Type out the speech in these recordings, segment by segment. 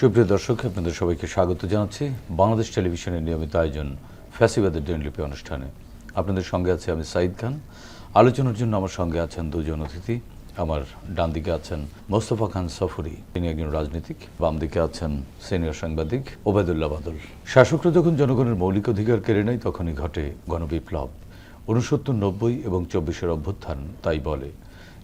সুপ্রিয় দর্শক, আপনাদের সবাইকে স্বাগত জানাচ্ছি। বাংলাদেশ টেলিভিশনের নিয়মিত আয়োজন ফ্যাসিবাদের ডেনলিপি অনুষ্ঠানে। আপনাদের সঙ্গে আছে আমি সাইদ খান। আলোচনার জন্য আমার সঙ্গে আছেন দুজন অতিথি। আমার ডান দিকে আছেন মোস্তফা খান সফরি, তিনি একজন রাজনীতিক। বাম দিকে আছেন সিনিয়র সাংবাদিক ওবায়দুল্লাহ বাদল। শাসকরা যখন জনগণের মৌলিক অধিকার কেড়ে নেয়, তখনই ঘটে গণবিপ্লব। উনসত্তর নব্বই এবং চব্বিশের অভ্যুত্থান, তাই বলে।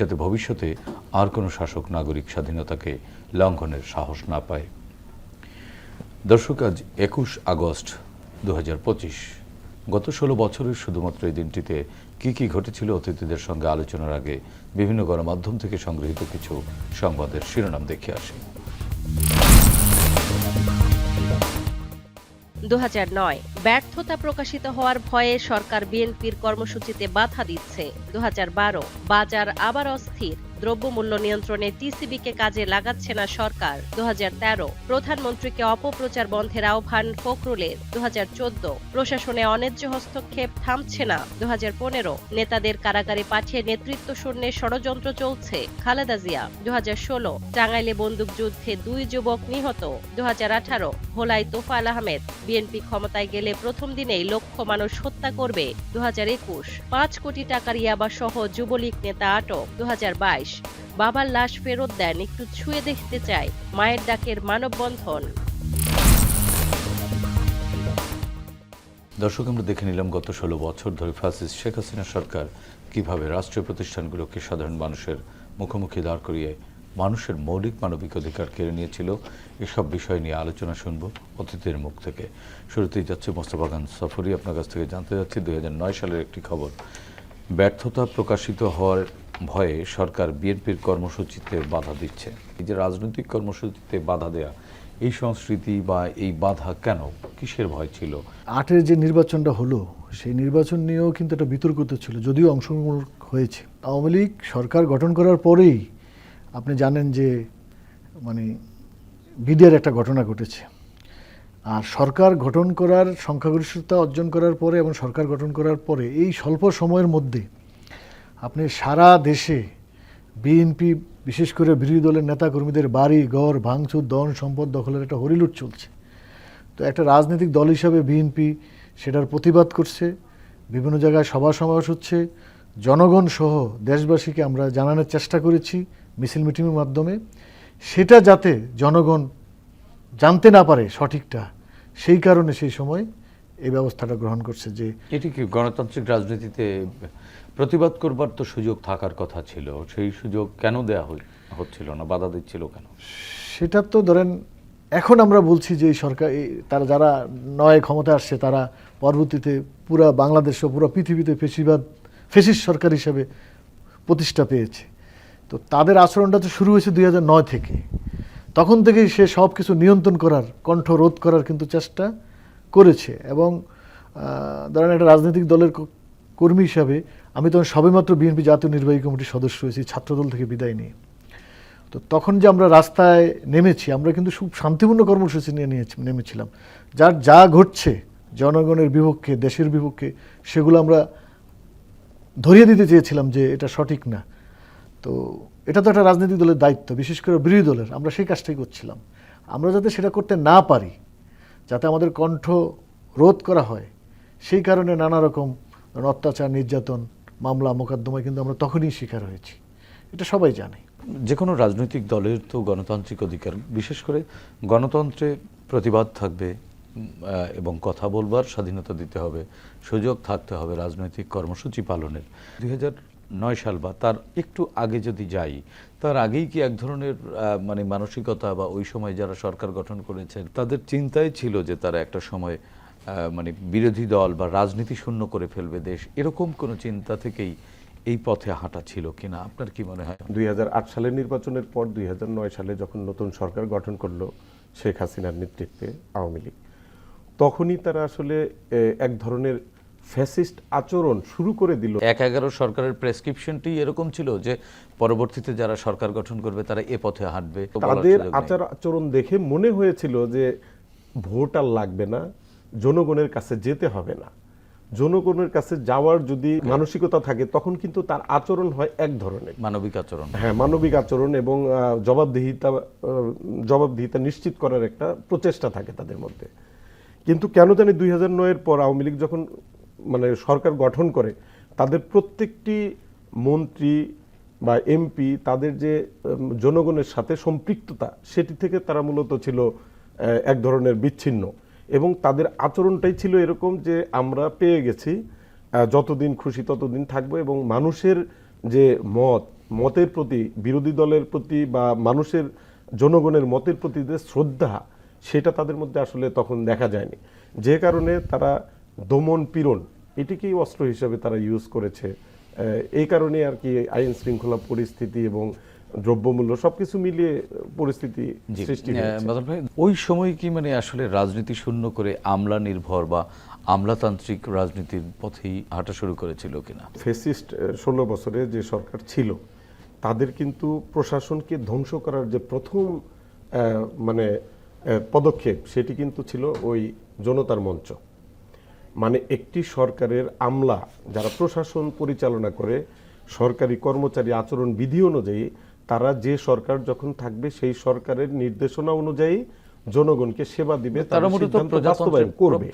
যাতে ভবিষ্যতে আর কোনো শাসক নাগরিক স্বাধীনতাকে লঙ্ঘনের সাহস না পায়। দর্শক, আজ একুশ আগস্ট দু হাজার পঁচিশ। গত ষোলো বছরের শুধুমাত্র এই দিনটিতে কি কি ঘটেছিল অতিথিদের সঙ্গে আলোচনার আগে বিভিন্ন গণমাধ্যম থেকে সংগৃহীত কিছু সংবাদের শিরোনাম দেখে আসি। দু হাজার নয়। ব্যর্থতা প্রকাশিত হওয়ার ভয়ে সরকার বিএনপির কর্মসূচিতে বাধা দিচ্ছে। দু হাজার বারো, বাজার আবার অস্থির। দ্রব্যমূল্য নিয়ন্ত্রণে টিসিবিকে কাজে লাগাচ্ছে না সরকার। দু হাজার তেরো, প্রধানমন্ত্রীকে অপপ্রচার বন্ধের আহ্বান ফখরুলের দু হাজার চোদ্দ, প্রশাসনে অন্যায্য হস্তক্ষেপ থামছে না। দু হাজার পনেরো, নেতাদের কারাগারে পাঠিয়ে নেতৃত্ব শূন্যের ষড়যন্ত্র চলছে। খালেদা জিয়া। দু হাজার ষোলো, টাঙ্গাইলে বন্দুকযুদ্ধে দুই যুবক নিহত। দু ভোলাই তোফাল আহমেদ। বিএনপি ক্ষমতায় গেলে প্রথম দিনেই লক্ষ মানুষ হত্যা করবে। দু পাঁচ কোটি টাকার ইয়াবা সহ যুবলীগ নেতা আটক। দু হাজার বাইশ বাবার লাশ ফেরত দেন, একটু ছুঁয়ে দেখতে চায় মায়ের ডাকের মানববন্ধন। দর্শক, আমরা দেখে নিলাম গত ষোলো বছর ধরে ফ্যাসিস্ট শেখ হাসিনা সরকার কীভাবে রাষ্ট্রীয় প্রতিষ্ঠানগুলোকে সাধারণ মানুষের মুখোমুখি দাঁড় করিয়ে মানুষের মৌলিক মানবিক অধিকার কেড়ে নিয়েছিল, এসব বিষয় নিয়ে আলোচনা শুনব অতিথির মুখ থেকে। শুরুতেই যাচ্ছে মোস্তফা খান সফরি আপনার কাছ থেকে জানতে যাচ্ছি দুই হাজার নয় সালের একটি খবর। ব্যর্থতা প্রকাশিত হওয়ার ভয়ে সরকার বিএনপির কর্মসূচিতে বাধা দিচ্ছে। এই যে রাজনৈতিক কর্মসূচিতে বাধা দেয়া, এই সংস্কৃতি বা এই বাধা কেন? কিসের ভয় ছিল? আটের যে নির্বাচনটা হলো, সেই নির্বাচন নিয়েও কিন্তু একটা বিতর্কিত ছিল, যদিও অংশগ্রহণ হয়েছে। আওয়ামী লীগ সরকার গঠন করার পরেই আপনি জানেন যে মানে বিডিআর একটা ঘটনা ঘটেছে। আর সরকার গঠন করার, সংখ্যাগরিষ্ঠতা অর্জন করার পরে এবং সরকার গঠন করার পরে এই স্বল্প সময়ের মধ্যে আপনি সারা দেশে বিএনপি, বিশেষ করে বিরোধী দলের নেতাকর্মীদের বাড়ি, ঘর, ভাঙচুর, দন, সম্পদ দখলের একটা হরিলুট চলছে। তো একটা রাজনৈতিক দল হিসাবে বিএনপি সেটার প্রতিবাদ করছে, বিভিন্ন জায়গায় সভা সমাবেশ হচ্ছে। জনগণ সহ দেশবাসীকে আমরা জানানোর চেষ্টা করেছি মিছিল মিটিংয়ের মাধ্যমে। সেটা যাতে জনগণ জানতে না পারে সঠিকটা, সেই কারণে সেই সময় এই ব্যবস্থাটা গ্রহণ করছে যে এটি কি গণতান্ত্রিক রাজনীতিতে প্রতিবাদ করবার তো সুযোগ থাকার কথা ছিল। সেই সুযোগ কেন দেয়া হচ্ছিল না? বাধা দিচ্ছিল কেন? সেটা তো ধরেন, এখন আমরা বলছি যে সরকার তারা যারা নয় ক্ষমতা আসছে, তারা পরবর্তীতে পুরা বাংলাদেশ পুরো পৃথিবীতে ফেসিবাদ, ফেসিস সরকার হিসেবে প্রতিষ্ঠা পেয়েছে। তো তাদের আচরণটা তো শুরু হয়েছে দুই নয় থেকে। তখন থেকেই সে সব কিছু নিয়ন্ত্রণ করার, কণ্ঠ রোধ করার কিন্তু চেষ্টা করেছে। এবং ধরেন একটা রাজনৈতিক দলের কর্মী হিসাবে আমি তখন সবেমাত্র বিএনপি জাতীয় নির্বাহী কমিটির সদস্য হয়েছি, ছাত্রদল থেকে বিদায় নিয়ে তো তখন যে আমরা রাস্তায় নেমেছি, আমরা কিন্তু খুব শান্তিপূর্ণ কর্মসূচি নিয়ে নিয়েছি, নেমেছিলাম। যার যা ঘটছে, জনগণের বিপক্ষে, দেশের বিপক্ষে, সেগুলো আমরা ধরিয়ে দিতে চেয়েছিলাম যে এটা সঠিক না। তো এটা তো একটা রাজনৈতিক দলের দায়িত্ব, বিশেষ করে বিরোধী দলের, আমরা সেই কাজটাই করছিলাম। আমরা যাতে সেটা করতে না পারি, যাতে আমাদের কণ্ঠ রোধ করা হয়, সেই কারণে নানা রকম অত্যাচার, নির্যাতন মামলা, মোকদ্দমায় কিন্তু আমরা তখনই শিকার হয়েছি। এটা সবাই জানে। যে কোনো রাজনৈতিক দলের তো গণতান্ত্রিক অধিকার। বিশেষ করে গণতন্ত্রে প্রতিবাদ থাকবে এবং কথা বলবার স্বাধীনতা দিতে হবে, সুযোগ থাকতে হবে রাজনৈতিক কর্মসূচি পালনের। দুই নয় সাল বা তার একটু আগে যদি যাই, তার আগেই কি এক ধরনের মানে মানসিকতা বা ওই সময় যারা সরকার গঠন করেছেন, তাদের চিন্তাই ছিল যে তারা একটা সময় মানে বিরোধী দল বা রাজনীতি শূন্য করে ফেলবে দেশ এরকম কোনো চিন্তা থেকেই এই পথে হাঁটা ছিল কিনা? আপনার কি মনে হয়? দুই সালের নির্বাচনের পর দু হাজার নয় সালে যখন নতুন সরকার গঠন করল শেখ হাসিনার নেতৃত্বে আওয়ামী লীগ তখনই তারা আসলে এক ধরনের ফ্যাসিস্ট আচরণ শুরু করে দিল। এক এগারো সরকারের প্রেসক্রিপশনটি এরকম ছিল যে পরবর্তীতে যারা সরকার গঠন করবে তারা এ পথে হাঁটবে তাদের আচার আচরণ দেখে মনে হয়েছিল যে ভোট আর লাগবে না জনগণের কাছে যেতে হবে না। জনগণের কাছে যাওয়ার যদি মানসিকতা থাকে তখন কিন্তু তার আচরণ হয় এক ধরনের। মানবিক আচরণ। হ্যাঁ মানবিক আচরণ এবং জবাবদিহিতা জবাবদিহিতা নিশ্চিত করার একটা প্রচেষ্টা থাকে তাদের মধ্যে। কিন্তু কেন জানি দুই হাজার নয়ের পর আওয়ামী লীগ যখন মানে সরকার গঠন করে তাদের প্রত্যেকটি মন্ত্রী বা এমপি তাদের যে জনগণের সাথে সম্পৃক্ততা সেটি থেকে তারা মূলত ছিল এক ধরনের বিচ্ছিন্ন। এবং তাদের আচরণটাই ছিল এরকম যে আমরা পেয়ে গেছি যতদিন খুশি ততদিন থাকব এবং মানুষের যে মত, মতের প্রতি, বিরোধী দলের প্রতি বা মানুষের, জনগণের মতের প্রতি যে শ্রদ্ধা, সেটা তাদের মধ্যে আসলে তখন দেখা যায়নি। যে কারণে তারা দমন পীড়ন, এটিকেই অস্ত্র হিসেবে তারা ইউজ করেছে। এই কারণে আর কি আইন শৃঙ্খলা পরিস্থিতি এবং দ্রব্যমূল্য সবকিছু মিলিয়ে পরিস্থিতি সৃষ্টি হয়েছে। বাদল ভাই ওই সময় কি মানে আসলে রাজনীতি শূন্য করে আমলা নির্ভর বা আমলাতান্ত্রিক রাজনীতির পথেই হাঁটা শুরু করেছিল কিনা? ফেসিস্ট ষোলো বছরে যে সরকার ছিল তাদের কিন্তু প্রশাসনকে ধ্বংস করার যে প্রথম মানে পদক্ষেপ সেটি কিন্তু ছিল ওই জনতার মঞ্চ। মানে একটি সরকারের আমলা যারা প্রশাসন পরিচালনা করে সরকারি কর্মচারী আচরণ বিধি অনুযায়ী তারা যে সরকার যখন থাকবে সেই সরকারের নির্দেশনা অনুযায়ী জনগণকে সেবা দিবে তারা বাস্তবায়ন করবে।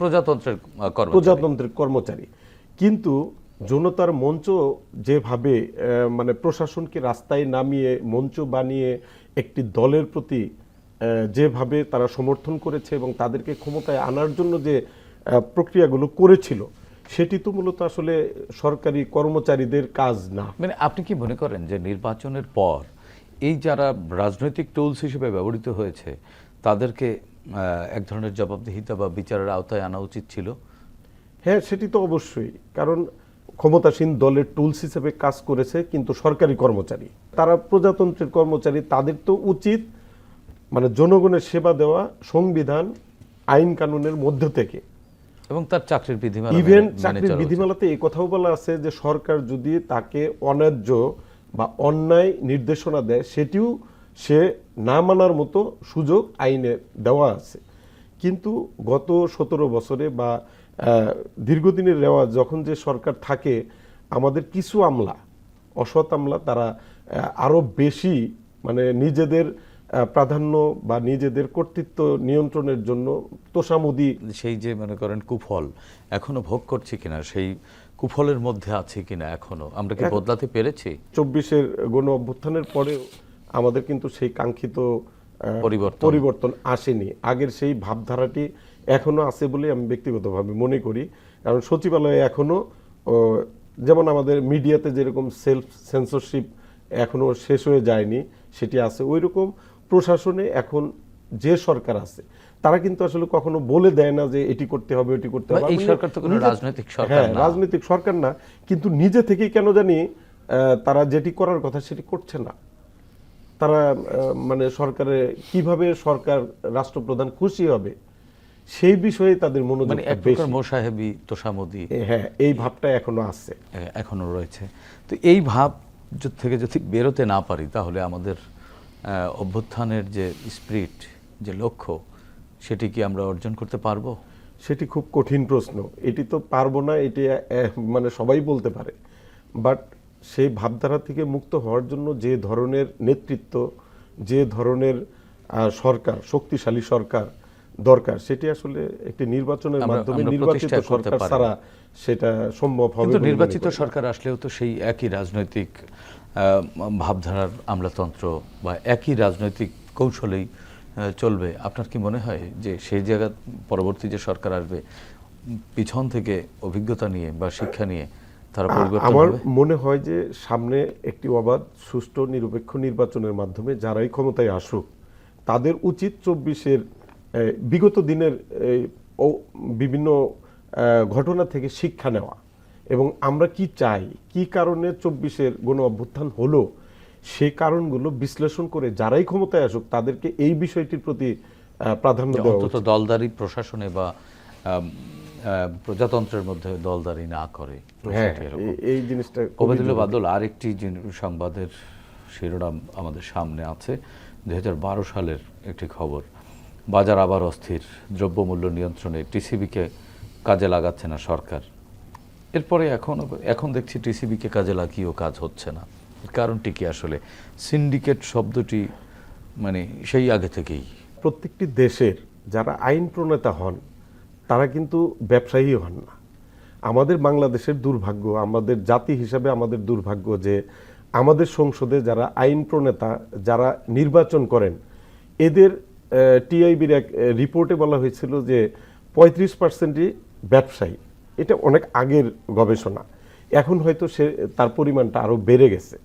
প্রজাতন্ত্রের কর্মচারী। কিন্তু জনতার মঞ্চ যেভাবে মানে প্রশাসনকে রাস্তায় নামিয়ে মঞ্চ বানিয়ে একটি দলের প্রতি যেভাবে তারা সমর্থন করেছে এবং তাদেরকে ক্ষমতায় আনার জন্য যে প্রক্রিয়াগুলো করেছিল সেটি তো মূলত আসলে সরকারি কর্মচারীদের কাজ না। মানে আপনি কি মনে করেন যে নির্বাচনের পর এই যারা রাজনৈতিক টুলস হিসেবে ব্যবহৃত হয়েছে তাদেরকে এক ধরনের জবাবদিহিতা বা বিচারের আওতায় আনা উচিত ছিল? হ্যাঁ সেটি তো অবশ্যই। কারণ ক্ষমতাসীন দলের টুলস হিসেবে কাজ করেছে কিন্তু সরকারি কর্মচারী। তারা প্রজাতন্ত্রের কর্মচারী তাদের তো উচিত মানে জনগণের সেবা দেওয়া সংবিধান আইন কানুনের মধ্য থেকে। এবং তার চাকরির বিধিমালা ইভেন চাকরির বিধিমালাতে এই কথাও বলা আছে যে সরকার যদি তাকে অন্যায্য বা অন্যায় নির্দেশনা দেয়, সেটিও সে না মানার মতো সুযোগ আইনে দেওয়া আছে। কিন্তু গত সতেরো বছরে বা দীর্ঘদিনের রেওয়াজ যখন যে সরকার থাকে, আমাদের কিছু আমলা, অসৎ আমলা তারা আরও বেশি মানে নিজেদের প্রাধান্য বা নিজেদের কর্তৃত্ব নিয়ন্ত্রণের জন্য তোষামুদি সেই যে মনে করেন কুফল এখনও ভোগ করছে কিনা সেই কুফলের মধ্যে আছে কিনা এখনও আমরা কি বদলাতে পেরেছি? চব্বিশের গণ অভ্যুত্থানের পরেও আমাদের কিন্তু সেই কাঙ্ক্ষিত পরিবর্তন। পরিবর্তন আসেনি। আগের সেই ভাবধারাটি এখনও আছে বলে আমি ব্যক্তিগতভাবে মনে করি। কারণ সচিবালয়ে এখনও যেমন আমাদের মিডিয়াতে যেরকম সেলফ সেন্সরশিপ এখনও শেষ হয়ে যায়নি সেটি আছে। ওই রকম প্রশাসনে এখন যে সরকার আছে তারা কিন্তু আসলে কখনো বলে দেয় না যে এটি করতে হবে এটি করতে হবে। এই সরকার তো কোনো রাজনৈতিক সরকার হ্যাঁ, না। রাজনৈতিক সরকার না কিন্তু নিজে থেকেই কেন জানি তারা যেটি করার কথা সেটি করছে না। তারা মানে সরকারে কীভাবে সরকার রাষ্ট্রপ্রধান খুশি হবে সেই বিষয়ে তাদের মনোযোগ মানে এক প্রকার মোসাহেবি তোষামদি। হ্যাঁ এই ভাবটা এখনও আছে। এখনও রয়েছে। তো এই ভাব থেকে যদি বেরোতে না পারি তাহলে আমাদের অভ্যুত্থানের যে স্পিরিট যে লক্ষ্য, সেটি কি আমরা অর্জন করতে পারব? সেটি খুব কঠিন প্রশ্ন। এটি তো পারব না, এটি মানে সবাই বলতে পারে। বাট সেই ভাবধারা থেকে মুক্ত হওয়ার জন্য যে ধরনের নেতৃত্ব, যে ধরনের সরকার, শক্তিশালী সরকার দরকার। সেটি আসলে একটি নির্বাচনের মাধ্যমে নির্বাচিত সরকার। ছাড়া সেটা সম্ভব হবে কিন্তু নির্বাচিত সরকার আসলেও তো সেই একই রাজনৈতিক ভাবধারার আমলাতন্ত্র বা একই রাজনৈতিক কৌশলেই চলবে। আপনার কি মনে হয় যে সেই জায়গা পরবর্তী যে সরকার আসবে পিছন থেকে অভিজ্ঞতা নিয়ে বা শিক্ষা নিয়ে তারা পরিবর্তন আমার মনে হয় যে সামনে একটি অবাধ সুষ্ঠু নিরপেক্ষ নির্বাচনের মাধ্যমে যারাই ক্ষমতায় আসুক তাদের উচিত চব্বিশের বিগত দিনের ও বিভিন্ন ঘটনা থেকে শিক্ষা নেওয়া এবং আমরা কি চাই কি কারণে চব্বিশের গণ অভ্যুত্থান হলো সে কারণগুলো বিশ্লেষণ করে যারাই ক্ষমতায় আসুক তাদেরকে এই বিষয়টির প্রতি প্রাধান্য দেওয়া অন্তত দলদারি প্রশাসনে বা প্রজাতন্ত্রের মধ্যে দলদারি না করে হ্যাঁ এই- জিনিসটা খুবই ওবায়দুল্লাহ বাদল আরেকটি সংবাদের শিরোনাম আমাদের সামনে আছে। দু হাজার বারো সালের একটি খবর। বাজার আবার অস্থির, দ্রব্যমূল্য নিয়ন্ত্রণে টিসিবিকে কাজে লাগাচ্ছে না সরকার। এরপরে এখন এখন দেখছি টিসিবিকে কাজে লাগিয়েও কাজ হচ্ছে না। কারণটি কি আসলে? সিন্ডিকেট শব্দটি মানে সেই আগে থেকেই। প্রত্যেকটি দেশের যারা আইন প্রণেতা হন, তারা কিন্তু ব্যবসায়ী হন না। আমাদের বাংলাদেশের দুর্ভাগ্য, আমাদের জাতি হিসাবে আমাদের দুর্ভাগ্য যে আমাদের সংসদে যারা আইন প্রণেতা, যারা নির্বাচন করেন, এদের টিআইবির এক রিপোর্টে বলা হয়েছিল যে পঁয়ত্রিশ পার্সেন্টই ব্যবসায়ী। এটা অনেক আগের গবেষণা। এখন হয়তো সে তার পরিমাণটা আরও বেড়ে গেছে।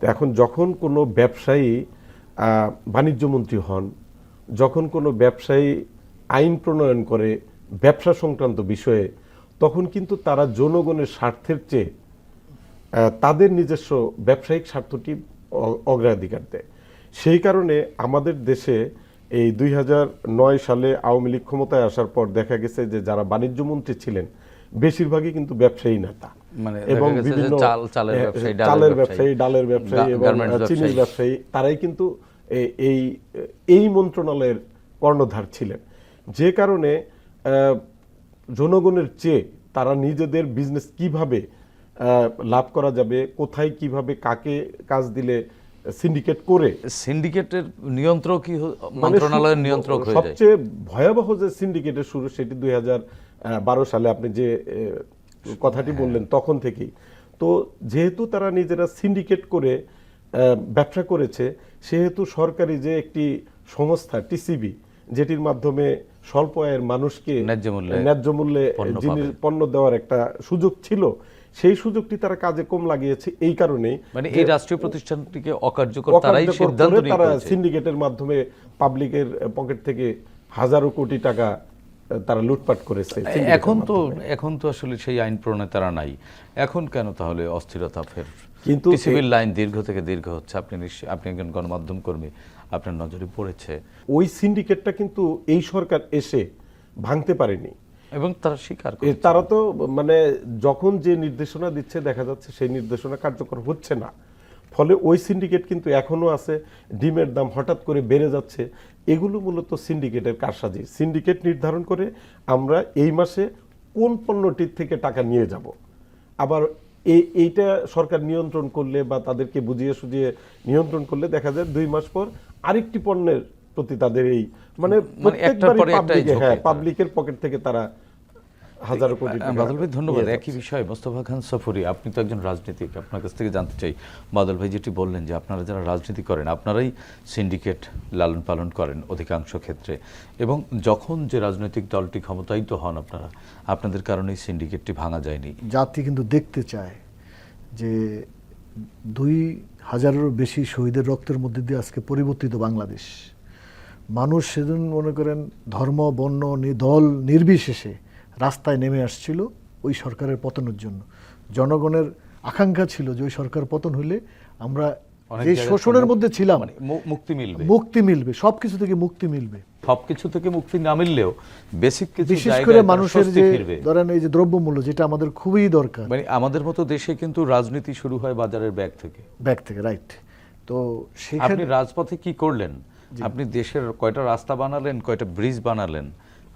তো এখন যখন কোনো ব্যবসায়ী আহ, বাণিজ্য মন্ত্রী হন যখন কোনো ব্যবসায়ী আইন প্রণয়ন করে ব্যবসা সংক্রান্ত বিষয়ে তখন কিন্তু তারা জনগণের স্বার্থের চেয়ে তাদের নিজস্ব ব্যবসায়িক স্বার্থটি অগ্রাধিকার দেয়। সেই কারণে আমাদের দেশে এই দুই নয় সালে আওয়ামী লীগ ক্ষমতায় আসার পর দেখা গেছে যে যারা বাণিজ্য মন্ত্রী ছিলেন বেশিরভাগই কিন্তু ব্যবসায়ী নেতা মানে যে চাল- চালের হ্যাঁ, ব্যবসায়ী, ডালের ব্যবসায়ী, এবং চিনির ব্যবসায়ী। তারাই কিন্তু এই এই মন্ত্রণালয়ের কর্ণধার ছিলেন যে কারণে জনগণের চেয়ে তারা নিজেদের বিজনেস কীভাবে আহ, লাভ করা যাবে কোথায় কীভাবে কাকে কাজ দিলে সিন্ডিকেট করে। সিন্ডিকেটের নিয়ন্ত্রক কি মানে মন্ত্রণালয়ের নিয়ন্ত্রক হয়ে যায়? সবচেয়ে ভয়াবহ যে সিন্ডিকেটের শুরু সেটি দুই বারো সালে আপনি যে কথাটি হ্যাঁ। বললেন তখন থেকেই। তো যেহেতু তারা নিজেরা সিন্ডিকেট করে আহ, ব্যবসা করেছে সেহেতু সরকারি যে একটি সংস্থা টিসিবি যেটির মাধ্যমে স্বল্প আয়ের মানুষকে ন্যায্য মূল্যে ন্যায্য মূল্যে জিনিস পণ্য দেওয়ার একটা সুযোগ ছিল সেই সুযোগটি তারা কাজে কম লাগিয়েছে এই কারণেই মানে এই রাষ্ট্রীয় প্রতিষ্ঠানটিকে অকার্যকর তারাই সিদ্ধান্ত করে নিয়ে তারা সিন্ডিকেটের মাধ্যমে পাবলিকের পকেট থেকে হাজারো কোটি টাকা তারা লুটপাট করেছে এখন তো এখন তো আসলে সেই আইন প্রণেতারা নাই। এখন কেন তাহলে অস্থিরতা ফের? কিন্তু টিসিবির লাইন দীর্ঘ থেকে দীর্ঘ হচ্ছে। আপনি আপনি একজন গণমাধ্যম কর্মী আপনার নজরে পড়েছে। ওই সিন্ডিকেটটা কিন্তু এই সরকার এসে ভাঙতে পারেনি। এবং তারা স্বীকার করে তারা তো মানে যখন যে নির্দেশনা দিচ্ছে দেখা যাচ্ছে সেই নির্দেশনা কার্যকর হচ্ছে না। ফলে ওই সিন্ডিকেট কিন্তু এখনও আছে ডিমের দাম হঠাৎ করে বেড়ে যাচ্ছে। এগুলো মূলত সিন্ডিকেটের কারসাজি। সিন্ডিকেট নির্ধারণ করে আমরা এই মাসে কোন পণ্যটির থেকে টাকা নিয়ে যাব। আবার এই এইটা সরকার নিয়ন্ত্রণ করলে বা তাদেরকে বুঝিয়ে সুঝিয়ে নিয়ন্ত্রণ করলে দেখা যায় দুই মাস পর আরেকটি পণ্যের প্রতি তাদের এই মানে মানে হ্যাঁ। পাবলিকের পকেট থেকে তারা হাজারো কোটি টাকা বাদল ভাই ধন্যবাদ। নিয়ে একই বিষয় মোস্তফা খান সফরি আপনি তো একজন রাজনীতিক আপনার কাছ থেকে জানতে চাই। বাদল ভাই যেটি বললেন যে আপনারা যারা রাজনীতি করেন আপনারাই সিন্ডিকেট লালন পালন করেন অধিকাংশ ক্ষেত্রে। এবং যখন যে রাজনৈতিক দলটি ক্ষমতায়িত হন আপনারা আপনাদের কারণেই সিন্ডিকেটটি ভাঙা যায়নি। জাতি কিন্তু দেখতে চায় যে দুই হাজারেরও বেশি শহীদের রক্তের মধ্যে দিয়ে আজকে পরিবর্তিত বাংলাদেশ। মানুষ সেদিন মনে করেন ধর্ম বর্ণ দল নির্বিশেষে রাস্তায় নেমে আসছিল ওই সরকারের পতনের জন্য। জনগণের আকাঙ্ক্ষা ছিল যে ওই সরকার পতন হলে আমরা যে শোষণের মধ্যে ছিলাম মানে মুক্তি মিলবে। মুক্তি মিলবে সব কিছু থেকে মুক্তি মিলবে। সবকিছু থেকে মুক্তি না মিললেও বেসিক কিছু বিশেষ করে মানুষের যে ধরেন এই যে দ্রব্যমূল্য যেটা আমাদের খুবই দরকার। মানে আমাদের মতো দেশে কিন্তু রাজনীতি শুরু হয় বাজারের ব্যাগ থেকে। ব্যাগ থেকে রাইট তো সেখানে রাজপথে কি করলেন? আপনি দেশের কয়টা রাস্তা বানালেন কয়টা ব্রিজ বানালেন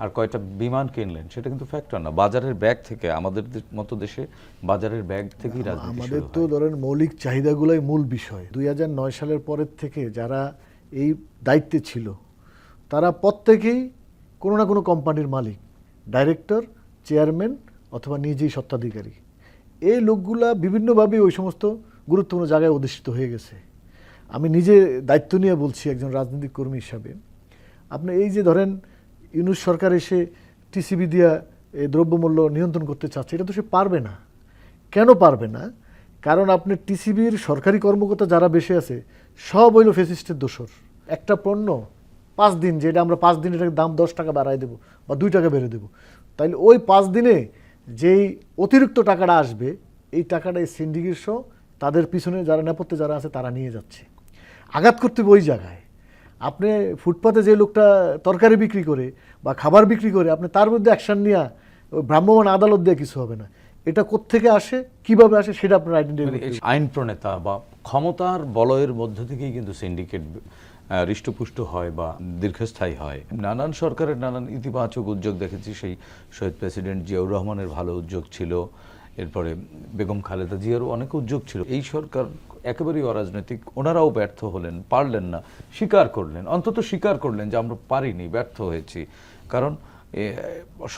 আর কয়টা বিমান কিনলেন সেটা কিন্তু ফ্যাক্টর না। বাজারের ব্যাগ থেকে আমাদের মতো দেশে বাজারের ব্যাগ থেকেই রাজনীতি আমাদের তো ধরেন মৌলিক চাহিদাগুলোই মূল বিষয়। দুই নয় সালের পরের থেকে যারা এই দায়িত্বে ছিল তারা প্রত্যেকেই কোনো না কোনো কোম্পানির মালিক ডাইরেক্টর চেয়ারম্যান অথবা নিজেই সত্ত্বাধিকারী এই লোকগুলা বিভিন্নভাবে ওই সমস্ত গুরুত্বপূর্ণ জায়গায় অধিষ্ঠিত হয়ে গেছে। আমি নিজে দায়িত্ব নিয়ে বলছি একজন রাজনৈতিক কর্মী হিসাবে। আপনি এই যে ধরেন, ইউনুস সরকার এসে টিসিবি দিয়া দ্রব্যমূল্য নিয়ন্ত্রণ করতে চাচ্ছে, এটা তো সে পারবে না। কেন পারবে না? কারণ আপনি টিসিবির সরকারি কর্মকর্তা যারা বেশি আছে, সব হইল ফেসিস্টের দোষর। একটা পণ্য, পাঁচ দিন, যেটা আমরা পাঁচ দিন এটাকে দাম দশ টাকা বাড়ায় দেবো বা দুই টাকা বেড়ে দেবো। তাইলে ওই পাঁচ দিনে যেই অতিরিক্ত টাকাটা আসবে, এই টাকাটা এই সিন্ডিকেট সহ তাদের পিছনে যারা নেপথ্যে যারা আছে, তারা নিয়ে যাচ্ছে। আঘাত করতে হবে ওই জায়গায়। আপনি ফুটপাতে যে লোকটা তরকারি বিক্রি করে বা খাবার বিক্রি করে আপনি তার মধ্যে অ্যাকশন নিয়ে ওই ভ্রাম্যমাণ আদালত দিয়ে কিছু হবে না। এটা কোত্থেকে আসে কীভাবে আসে সেটা আপনার মানে আইডেন্টিফাই আইন প্রণেতা বা ক্ষমতার বলয়ের মধ্য থেকেই কিন্তু সিন্ডিকেট হৃষ্টপুষ্ট হয় বা দীর্ঘস্থায়ী হয়। নানান সরকারের নানান ইতিবাচক উদ্যোগ দেখেছি সেই শহীদ প্রেসিডেন্ট জিয়াউর রহমানের ভালো উদ্যোগ ছিল এরপরে বেগম খালেদা জিয়ারও অনেক উদ্যোগ ছিল। এই সরকার একেবারেই অরাজনৈতিক, ওনারাও ব্যর্থ হলেন, পারলেন না, স্বীকার করলেন, অন্তত স্বীকার করলেন যে আমরা পারিনি, ব্যর্থ হয়েছি। কারণ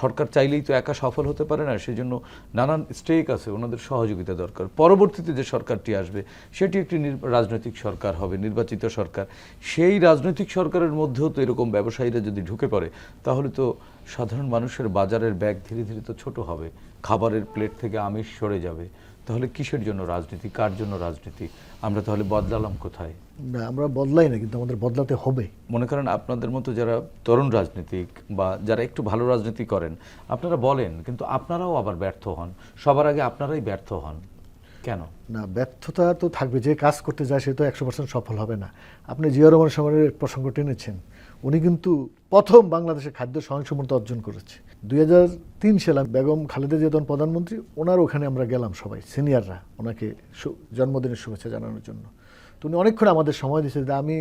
সরকার চাইলেই তো একা সফল হতে পারে না, সেজন্য নানান স্টেক আছে, ওনাদের সহযোগিতা দরকার। পরবর্তীতে যে সরকারটি আসবে, সেটি একটি রাজনৈতিক সরকার হবে, নির্বাচিত সরকার। সেই রাজনৈতিক সরকারের মধ্যেও তো এরকম ব্যবসায়ীরা যদি ঢুকে পড়ে, তাহলে তো সাধারণ মানুষের বাজারের ব্যাগ ধীরে ধীরে তো ছোট হবে, খাবারের প্লেট থেকে আমিষ সরে যাবে। তাহলে কিসের জন্য রাজনীতি? কার জন্য রাজনীতি? আমরা তাহলে বদলালাম কোথায়? না আমরা বদলাই না কিন্তু আমাদের বদলাতে হবে। মনে করেন আপনাদের মতো যারা তরুণ রাজনীতিক বা যারা একটু ভালো রাজনীতি করেন আপনারা বলেন কিন্তু আপনারাও আবার ব্যর্থ হন। সবার আগে আপনারাই ব্যর্থ হন। কেন? না ব্যর্থতা তো থাকবে যে কাজ করতে যায় সে তো একশো পার্সেন্ট সফল হবে না। আপনি জিয়া রহমান সময়ের প্রসঙ্গ টেনেছেন। উনি কিন্তু প্রথম বাংলাদেশে খাদ্য স্বয়ংসম্পূর্ণতা অর্জন করেছে। দুই তিন সালে বেগম খালেদা জিয়া তখন প্রধানমন্ত্রী ওনার ওখানে আমরা গেলাম সবাই সিনিয়ররা ওনাকে জন্মদিনের শুভেচ্ছা জানানোর জন্য। তো উনি অনেকক্ষণ আমাদের সময় দিয়েছে যে আমি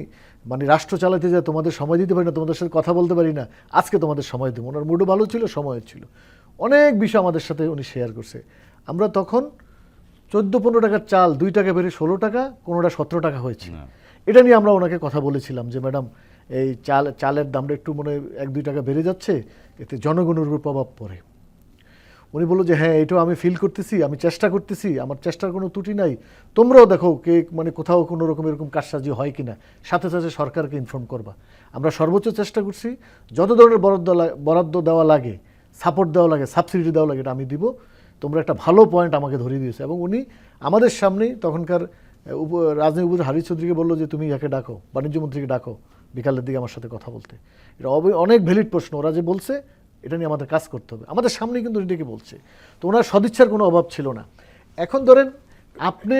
মানে রাষ্ট্র চালাতে যায় তোমাদের সময় দিতে পারি না তোমাদের সাথে কথা বলতে পারি না আজকে তোমাদের সময় দেবো ওনার মুডও ভালো ছিল সময় ছিল। অনেক বিষয় আমাদের সাথে উনি শেয়ার করছে। আমরা তখন চোদ্দ পনেরো টাকার চাল দুই টাকা বেড়ে ষোলো টাকা কোনোটা সতেরো টাকা হয়েছে। এটা নিয়ে আমরা ওনাকে কথা বলেছিলাম যে ম্যাডাম এই চাল, চালের দামটা একটু মনে এক, দুই টাকা বেড়ে যাচ্ছে, এতে জনগণের উপর প্রভাব পড়ে। উনি বলল যে হ্যাঁ এটাও আমি ফিল করতেছি, আমি চেষ্টা করতেছি, আমার চেষ্টার কোনো ত্রুটি নাই। তোমরাও দেখো কে মানে কোথাও কোনো রকম এরকম কারসাজি হয় কি না সাথে সাথে সরকারকে ইনফর্ম করবা। আমরা সর্বোচ্চ চেষ্টা করছি, যত ধরনের বরাদ্দ বরাদ্দ দেওয়া লাগে সাপোর্ট দেওয়া লাগে সাবসিডি দেওয়া লাগে, এটা আমি দিব। তোমরা একটা ভালো পয়েন্ট আমাকে ধরিয়ে দিয়েছে। এবং উনি আমাদের সামনেই তখনকার উপ রাজনীতি উপদেষ্টা হারিস চৌধুরীকে বলল যে, তুমি ইয়াকে ডাকো বাণিজ্য মন্ত্রীকে ডাকো। বিকালের দিকে আমার সাথে কথা বলতে। এটা অনেক ভ্যালিড প্রশ্ন। ওরা যে বলছে, এটা নিয়ে আমাদের কাজ করতে হবে। আমাদের সামনেই কিন্তু এটাকে বলছে। তো ওনার সদিচ্ছার কোনো অভাব ছিল না। এখন ধরেন, আপনি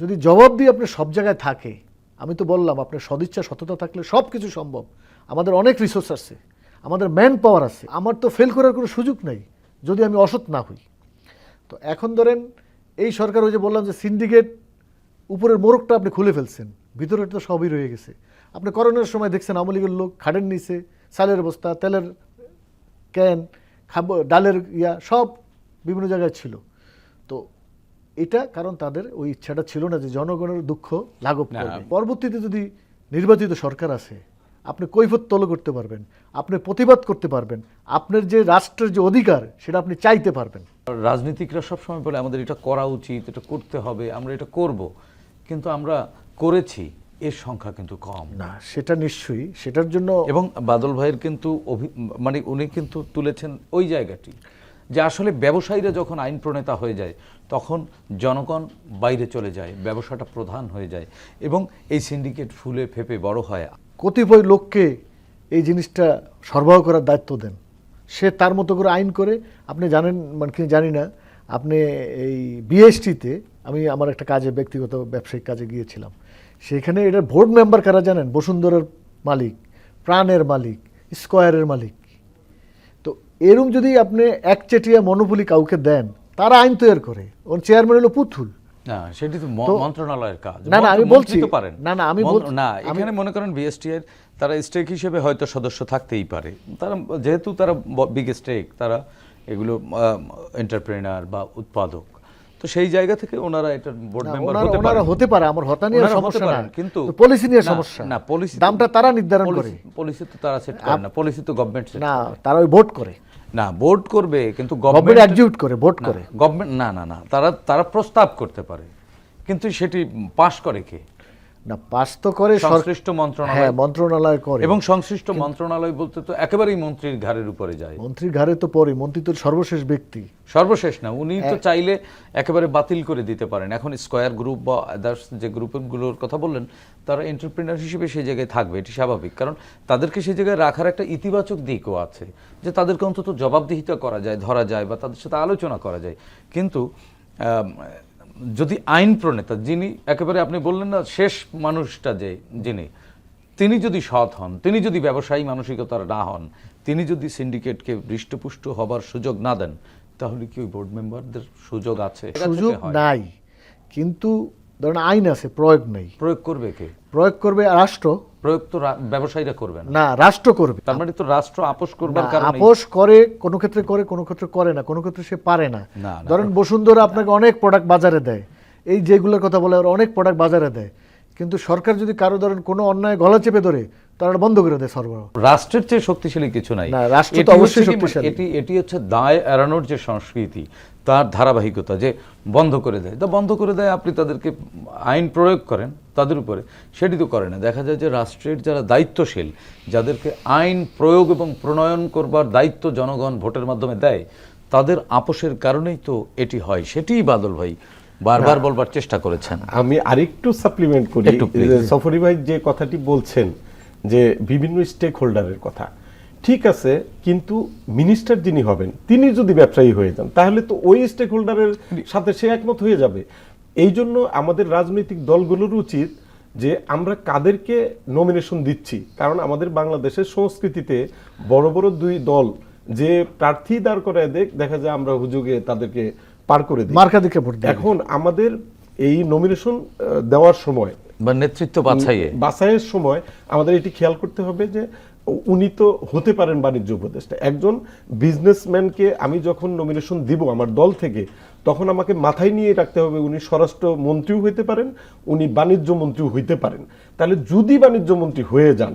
যদি জবাব দিয়ে আপনি সব জায়গায় থাকে, আমি তো বললাম, আপনার সদিচ্ছা, সততা থাকলে সব কিছু সম্ভব। আমাদের অনেক রিসোর্স আছে। আমাদের ম্যান পাওয়ার আছে। আমার তো ফেল করার কোনো সুযোগ নেই, যদি আমি অসৎ না হই। তো এখন ধরেন, এই সরকার ওই যে বললাম যে সিন্ডিকেট উপরের মোড়কটা আপনি খুলে ফেলছেন। ভিতরে তো সবই রয়ে গেছে। আপনি করোনার সময় দেখছেন আওয়ামী লীগের লোক খাটের নিচে চালের বস্তা তেলের ক্যান খাব ডালের ইয়া সব বিভিন্ন জায়গায় ছিল। তো এটা কারণ তাদের ওই ইচ্ছাটা ছিল না যে জনগণের দুঃখ লাঘব। করবে। পরবর্তীতে যদি নির্বাচিত সরকার আছে আপনি কৈফত তল করতে পারবেন আপনি প্রতিবাদ করতে পারবেন আপনার যে রাষ্ট্রের যে অধিকার সেটা আপনি চাইতে পারবেন। রাজনীতিকরা সবসময় বলে আমাদের এটা করা উচিত এটা করতে হবে আমরা এটা করব। কিন্তু আমরা করেছি। এর সংখ্যা কিন্তু কম। না সেটা নিশ্চয়ই। সেটার জন্য এবং বাদল ভাইয়ের কিন্তু অভি- মানে উনি কিন্তু তুলেছেন ওই জায়গাটি যে আসলে ব্যবসায়ীরা যখন আইন প্রণেতা হয়ে যায় তখন জনগণ বাইরে চলে যায় ব্যবসাটা প্রধান হয়ে যায় এবং এই সিন্ডিকেট ফুলে ফেপে বড় হয়। কতিপয় লোককে এই জিনিসটা সরবরাহ করার দায়িত্ব দেন। সে তার মতো করে আইন করে। আপনি জানেন মানে কি জানি না আপনি এই বিএসটিতে আমি আমার একটা কাজে ব্যক্তিগত ব্যবসায়িক কাজে গিয়েছিলাম। সেখানে এটার বোর্ড মেম্বার কারা জানেন? বসুন্ধরার মালিক প্রাণের মালিক স্কোয়ারের মালিক। তো এরম যদি আপনি একচেটিয়া মনোপলি কাউকে দেন তারা আইন তৈরি করে ওর চেয়ারম্যান হলো পুতুল। না সেটি তো মন্ত্রণালয়ের কাজ। না, না, আমি বলছি- পারেন। না, না, আমি না এখানে মনে করেন বিএসটি এর তারা স্টেক হিসেবে হয়তো সদস্য থাকতেই পারে। তারা যেহেতু তারা বিগ স্টেক তারা এগুলো এন্টারপ্রেনার বা উৎপাদক। তো সেই জায়গা থেকে ওনারা এটা বোর্ড মেম্বার হতে হতে ওনারা পারে হতে পারে আমার হতা নিয়ে সমস্যা না কিন্তু পলিসি নিয়ে সমস্যা। না পলিসি দামটা তারা নির্ধারণ করে। পলিসি তো তারা সেট করে না পলিসি তো গভর্নমেন্ট সেট না তারা ওই ভোট করে। না ভোট করবে কিন্তু গভর্নমেন্ট এক্সিকিউট করে ভোট করে। গভর্নমেন্ট না না না তারা তারা প্রস্তাব করতে পারে। কিন্তু সেটি পাশ করে কে? না পাস তো করে সংশ্লিষ্ট মন্ত্রণালয়। হ্যাঁ মন্ত্রণালয় করে। এবং সংশ্লিষ্ট মন্ত্রণালয় বলতে তো একেবারেই মন্ত্রীর ঘাড়ের উপরে যায়। মন্ত্রীর ঘাড়ে তো পরে মন্ত্রী তো সর্বশেষ ব্যক্তি। সর্বশেষ না উনি তো চাইলে একেবারে বাতিল করে দিতে পারেন। এখন স্কয়ার গ্রুপ বা আদার্স যে গ্রুপগুলোর কথা বললেন তারা এন্টারপ্রিনার হিসেবে সেই জায়গায় থাকবে এটি স্বাভাবিক। কারণ তাদেরকে সেই জায়গায় রাখার একটা ইতিবাচক দিকও আছে যে তাদেরকে অন্তত জবাবদিহিতা করা যায় ধরা যায় বা তাদের সাথে আলোচনা করা যায়। কিন্তু যদি আইন প্রণেতা যিনি একেবারে আপনি বললেন না শেষ মানুষটা যে যিনি তিনি যদি সৎ হন তিনি যদি ব্যবসায়ী মানসিকতার না হন তিনি যদি সিন্ডিকেটকে হৃষ্টপুষ্ট হবার সুযোগ না দেন তাহলে কি ওই বোর্ড মেম্বারদের সুযোগ আছে? সুযোগ নাই। কিন্তু ধরেন আইন আছে প্রয়োগ নেই। প্রয়োগ করবে কে? প্রয়োগ করবে রাষ্ট্র। প্রয়োগ তো ব্যবসায়ীরা করবে না। না রাষ্ট্র করবে। তার মানে তো রাষ্ট্র আপোষ করবার কারণ আপোষ করে কোনো ক্ষেত্রে করে কোনো ক্ষেত্রে করে না কোনো ক্ষেত্রে সে পারে না। ধরেন বসুন্ধরা আপনাকে অনেক প্রোডাক্ট বাজারে দেয়। এই যেগুলোর কথা বলে অনেক প্রোডাক্ট বাজারে দেয়। কিন্তু সরকার যদি কারও ধরেন কোনো অন্যায় গলা চেপে ধরে তারা বন্ধ করে দেয় সরবরাহ। রাষ্ট্রের চেয়ে শক্তিশালী কিছু নাই। রাষ্ট্র তো অবশ্যই শক্তিশালী। এটি এটি হচ্ছে দায় এড়ানোর যে সংস্কৃতি তার ধারাবাহিকতা যে বন্ধ করে দেয়। তা বন্ধ করে দেয় আপনি তাদেরকে আইন প্রয়োগ করেন তাদের উপরে। সেটি তো করে না। দেখা যায় যে রাষ্ট্রের যারা দায়িত্বশীল যাদেরকে আইন প্রয়োগ এবং প্রণয়ন করবার দায়িত্ব জনগণ ভোটের মাধ্যমে দেয় তাদের আপোষের কারণেই তো এটি হয়। সেটিই বাদল ভাই বারবার বলবার চেষ্টা করেছেন। আমি আরেকটু সাপ্লিমেন্ট করি। সফরি ভাই যে কথাটি বলছেন যে বিভিন্ন স্টেক হোল্ডারের কথা ঠিক আছে কিন্তু মিনিস্টার যিনি হবেন তিনি যদি ব্যবসায়ী হয়ে যান তাহলে তো ওই স্টেক হোল্ডারের সাথে সে একমত হয়ে যাবে। এই জন্য আমাদের রাজনৈতিক দলগুলোর উচিত যে আমরা কাদেরকে নমিনেশন দিচ্ছি। কারণ আমাদের বাংলাদেশের সংস্কৃতিতে বড় বড় দুই দল যে প্রার্থী দাঁড় করায় দেখ দেখা যায় আমরা হুজুগে তাদেরকে পার করে দিই। মার্কা দিকে ভোট এখন আমাদের এই নমিনেশন দেওয়ার সময় বা নেতৃত্ব বাছাইয়ে। বাছাইয়ের সময় আমাদের এটি খেয়াল করতে হবে যে উনি তো হতে পারেন বাণিজ্য উপদেষ্টা। একজন বিজনেসম্যানকে আমি যখন নমিনেশন দিব আমার দল থেকে তখন আমাকে মাথায় নিয়ে রাখতে হবে উনি স্বরাষ্ট্র মন্ত্রীও হইতে পারেন উনি বাণিজ্য মন্ত্রীও হইতে পারেন। তাহলে যদি বাণিজ্য মন্ত্রী হয়ে যান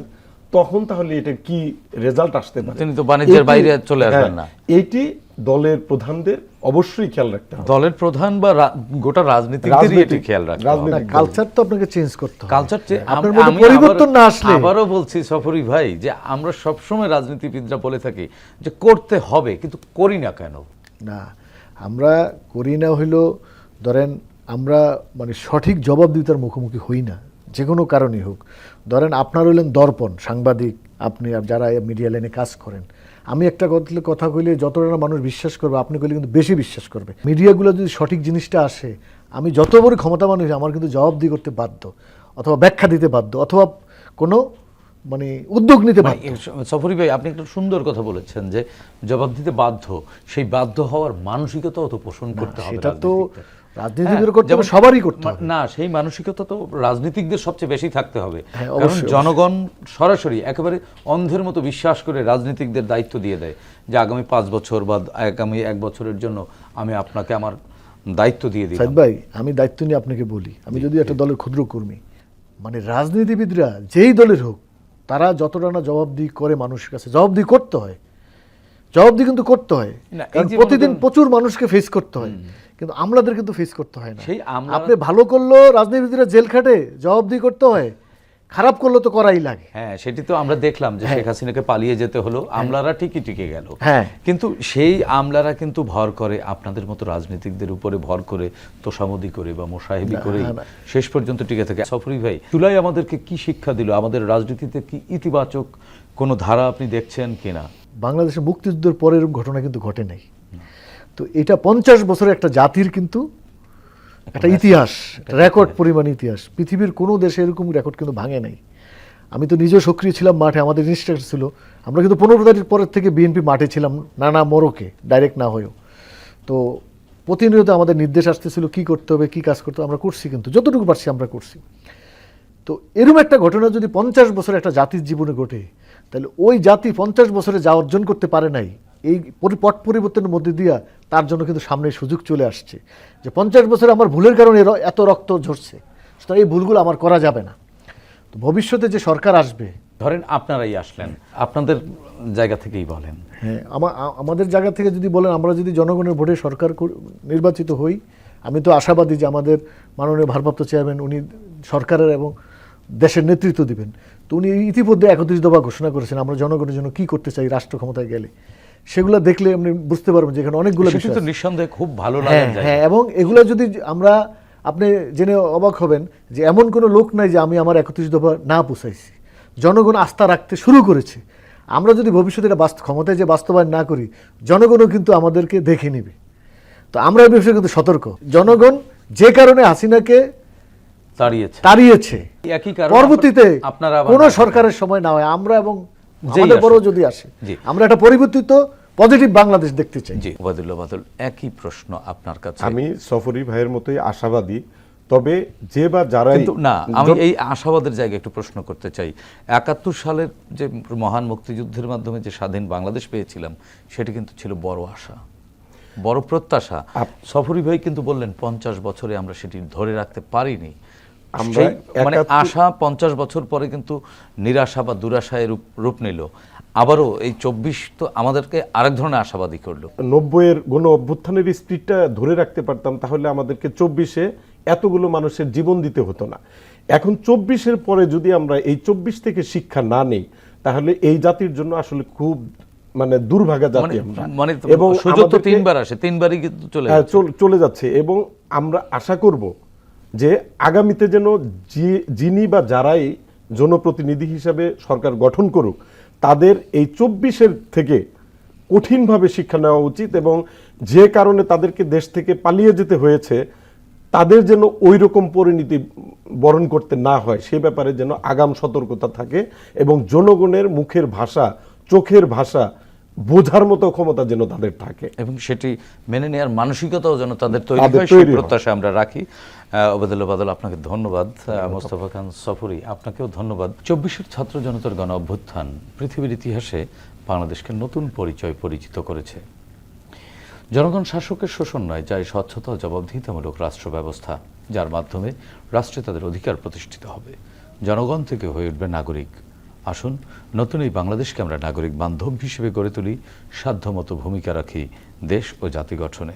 তখন তাহলে এটা কি রেজাল্ট আসতে পারে? তিনি তো বাণিজ্যের বাইরে চলে আসবেন হ্যাঁ, না। এইটি দলের প্রধানদের অবশ্যই খেয়াল রাখতে হবে। দলের প্রধান বা রা- গোটা রাজনীতিকদেরই এটি খেয়াল রাখতে হবে। কালচার তো আপনাকে চেঞ্জ করতে হবে। কালচার আমি- মধ্যে পরিবর্তন না আসলে। আবারও বলছি সফরি ভাই যে আমরা সবসময় রাজনীতিবিদরা বলে থাকি যে করতে হবে কিন্তু করি না কেন? না আমরা করি না হইল ধরেন আমরা মানে সঠিক জবাবদিহিতার মুখোমুখি হই না যে কোনো কারণেই হোক। ধরেন আপনার হইলেন দর্পণ সাংবাদিক আপনি আর যারা মিডিয়া লাইনে কাজ করেন আমি একটা কথা- কথা কইলে যতটা না মানুষ বিশ্বাস করবে আপনি কইলে কিন্তু বেশি বিশ্বাস করবে। মিডিয়াগুলো যদি সঠিক জিনিসটা আসে আমি যত বড় ক্ষমতা মানুষ আমার কিন্তু জবাবদিহি করতে বাধ্য অথবা ব্যাখ্যা দিতে বাধ্য অথবা কোনো মানে উদ্যোগ নিতে ভাই, সফরি ভাই আপনি একটা সুন্দর কথা বলেছেন যে জবাব দিতে বাধ্য সেই বাধ্য হওয়ার মানসিকতাও তো পোষণ করতে হবে সেটা তো রাজনীতিদের হ্যাঁ, করতে যেমন- সবারই করতে না সেই মানসিকতা তো রাজনীতিকদের সবচেয়ে বেশি থাকতে হবে। হ্যাঁ, কারণ জনগণ সরাসরি একেবারে অন্ধের মতো বিশ্বাস করে রাজনীতিকদের দায়িত্ব দিয়ে দেয় যে আগামী পাঁচ বছর বা আগামী এক বছরের জন্য আমি আপনাকে আমার দায়িত্ব দিয়ে দিই ভাই আমি দায়িত্ব নিয়ে আপনাকে বলি আমি যদি একটা দলের ক্ষুদ্র কর্মী মানে রাজনীতিবিদরা যেই দলের হোক তারা যতটা না জবাবদিহি করে মানুষের কাছে জবাবদিহি করতে হয় জবাবদিহি কিন্তু করতে হয়। প্রতিদিন প্রচুর মানুষকে ফেস করতে হয়। কিন্তু আমলাদের কিন্তু ফেস করতে হয় না। আপনি ভালো করলেও রাজনীতিবিদরা জেল খাটে জবাবদিহি করতে হয়। খারাপ করলে তো করাই লাগে। হ্যাঁ সেটি তো আমরা দেখলাম যে শেখ হাসিনাকে পালিয়ে যেতে হলো। আমলারা ঠিকই টিকে গেল। হ্যাঁ। কিন্তু সেই আমলারা কিন্তু ভর করে আপনাদের মতো রাজনীতিকদের উপরে ভর করে তোষামদি করে বা মোসাহেবি করে। শেষ পর্যন্ত টিকে থাকে। সফরি ভাই জুলাই আমাদেরকে কি শিক্ষা দিল? আমাদের রাজনীতিতে কি ইতিবাচক কোনো ধারা আপনি দেখছেন কি না? বাংলাদেশে মুক্তিযুদ্ধের পরে এরকম ঘটনা কিন্তু ঘটে নাই। তো এটা পঞ্চাশ বছরের একটা জাতির কিন্তু একটা ইতিহাস রেকর্ড পরিমাণ ইতিহাস। পৃথিবীর কোনো দেশে এরকম রেকর্ড কিন্তু ভাঙে নাই। আমি তো নিজেও সক্রিয় ছিলাম মাঠে আমাদের ইনস্ট্রাক্টর ছিল। আমরা কিন্তু পনেরো তারিখ পরের থেকে বিএনপি মাঠে ছিলাম নানা মোড়কে ডাইরেক্ট না হয়েও। তো প্রতিনিয়ত আমাদের নির্দেশ আসতেছিল কি করতে হবে কি কাজ করতে হবে আমরা করছি কিন্তু যতটুকু পারছি আমরা করছি। তো এরকম একটা ঘটনা যদি পঞ্চাশ বছর একটা জাতির জীবনে ঘটে তাহলে ওই জাতি পঞ্চাশ বছরে যা অর্জন করতে পারে নাই এই পট পরিবর্তনের মধ্যে দিয়া তার জন্য কিন্তু সামনে সুযোগ চলে আসছে। যে পঞ্চাশ বছরে আমার ভুলের কারণে এত রক্ত ঝরছে সুতরাং এই ভুলগুলো আমার করা যাবে না। তো ভবিষ্যতে যে সরকার আসবে ধরেন আপনারাই আসলেন আপনাদের জায়গা থেকেই বলেন। হ্যাঁ আমাদের জায়গা থেকে যদি বলেন আমরা যদি জনগণের ভোটে সরকার নির্বাচিত হই আমি তো আশাবাদী যে আমাদের মাননীয় ভারপ্রাপ্ত চেয়ারম্যান উনি সরকারের এবং দেশের নেতৃত্ব দিবেন। তো উনি ইতিমধ্যে একত্রিশ দফা ঘোষণা করেছেন আমরা জনগণের জন্য কি করতে চাই রাষ্ট্র ক্ষমতায় গেলে। সেগুলো দেখলে আপনি বুঝতে পারবেন যে এখানে অনেকগুলো বিষয় তো নিঃসন্দেহে খুব ভালো লাগে হ্যাঁ এবং এগুলো যদি আমরা আপনি জেনে অবাক হবেন যে এমন কোনো লোক নাই যে আমি আমার একত্রিশ দফা না পোষাইছি। জনগণ আস্থা রাখতে শুরু করেছে। আমরা যদি ভবিষ্যতে এটা বাস্ত- ক্ষমতায় যে বাস্তবায়ন না করি জনগণও কিন্তু আমাদেরকে দেখে নেবে। তো আমরা এই বিষয়ে কিন্তু সতর্ক। জনগণ যে কারণে হাসিনাকে দাঁড়িয়েছে। তাড়িয়েছে একই কারণ পরবর্তীতে আপনারা কোন সরকারের সময় না হয় আমরা এবং আমাদের। পরেও যদি আসে আমরা একটা পরিবর্তিত পজিটিভ বাংলাদেশ দেখতে চাই। জি বাদল একই প্রশ্ন আপনার কাছে। আমি সফরি ভাইয়ের মতোই আশাবাদী তবে যে বা যারাই না আমি এই আশাবাদের জায়গায় একটু প্রশ্ন করতে চাই। একাত্তর সালের যে মহান মুক্তিযুদ্ধের মাধ্যমে যে স্বাধীন বাংলাদেশ পেয়েছিলাম সেটি কিন্তু ছিল বড় আশা বড় প্রত্যাশা। সফরি ভাই কিন্তু বললেন পঞ্চাশ বছরে আমরা সেটি ধরে রাখতে পারিনি। আমরা মানে আশা পঞ্চাশ বছর পরে কিন্তু নিরাশা বা দুরাশায় রূপ রূপ নিল। আবারও এই চব্বিশ তো আমাদেরকে আরেক ধরনের আশাবাদী করল। নব্বইয়ের গণ অভ্যুত্থানের স্পিডটা ধরে রাখতে পারতাম তাহলে আমাদেরকে চব্বিশে এতগুলো মানুষের জীবন দিতে হতো না। এখন চব্বিশের পরে যদি আমরা এই চব্বিশ থেকে শিক্ষা না নেই তাহলে এই জাতির জন্য আসলে খুব মানে দুর্ভাগা জাতি মানে আমরা। মানে এবং সুযোগ তো তিনবার আসে তিনবারই চলে হ্যাঁ। চলে যাচ্ছে এবং আমরা আশা করব যে আগামীতে যেন যিনি বা যারাই জনপ্রতিনিধি হিসাবে সরকার গঠন করুক তাদের এই চব্বিশের থেকে কঠিনভাবে শিক্ষা নেওয়া উচিত এবং যে কারণে তাদেরকে দেশ থেকে পালিয়ে যেতে হয়েছে তাদের যেন ওই রকম পরিণতি বরণ করতে না হয় সে ব্যাপারে যেন আগাম সতর্কতা থাকে এবং জনগণের মুখের ভাষা চোখের ভাষা বোঝার মতো ক্ষমতা যেন তাদের থাকে এবং সেটি মেনে নেওয়ার মানসিকতাও যেন তাদের তৈরি হয়। প্রত্যাশা আমরা রাখি ওবায়দুল্লাহ বাদল আপনাকে ধন্যবাদ। মোস্তফা খান সফরি আপনাকেও ধন্যবাদ। চব্বিশের ছাত্র জনতার গণ অভ্যুত্থান পৃথিবীর ইতিহাসে বাংলাদেশকে নতুন পরিচয় পরিচিত করেছে। জনগণ শাসকের শোষণ নয় যা এই স্বচ্ছতা ও জবাবদিহিতামূলক রাষ্ট্র ব্যবস্থা যার মাধ্যমে রাষ্ট্রে তাদের অধিকার প্রতিষ্ঠিত হবে। জনগণ থেকে হয়ে উঠবে নাগরিক। আসুন নতুন এই বাংলাদেশকে আমরা নাগরিক বান্ধব হিসেবে গড়ে তুলি সাধ্যমতো ভূমিকা রাখি দেশ ও জাতি গঠনে।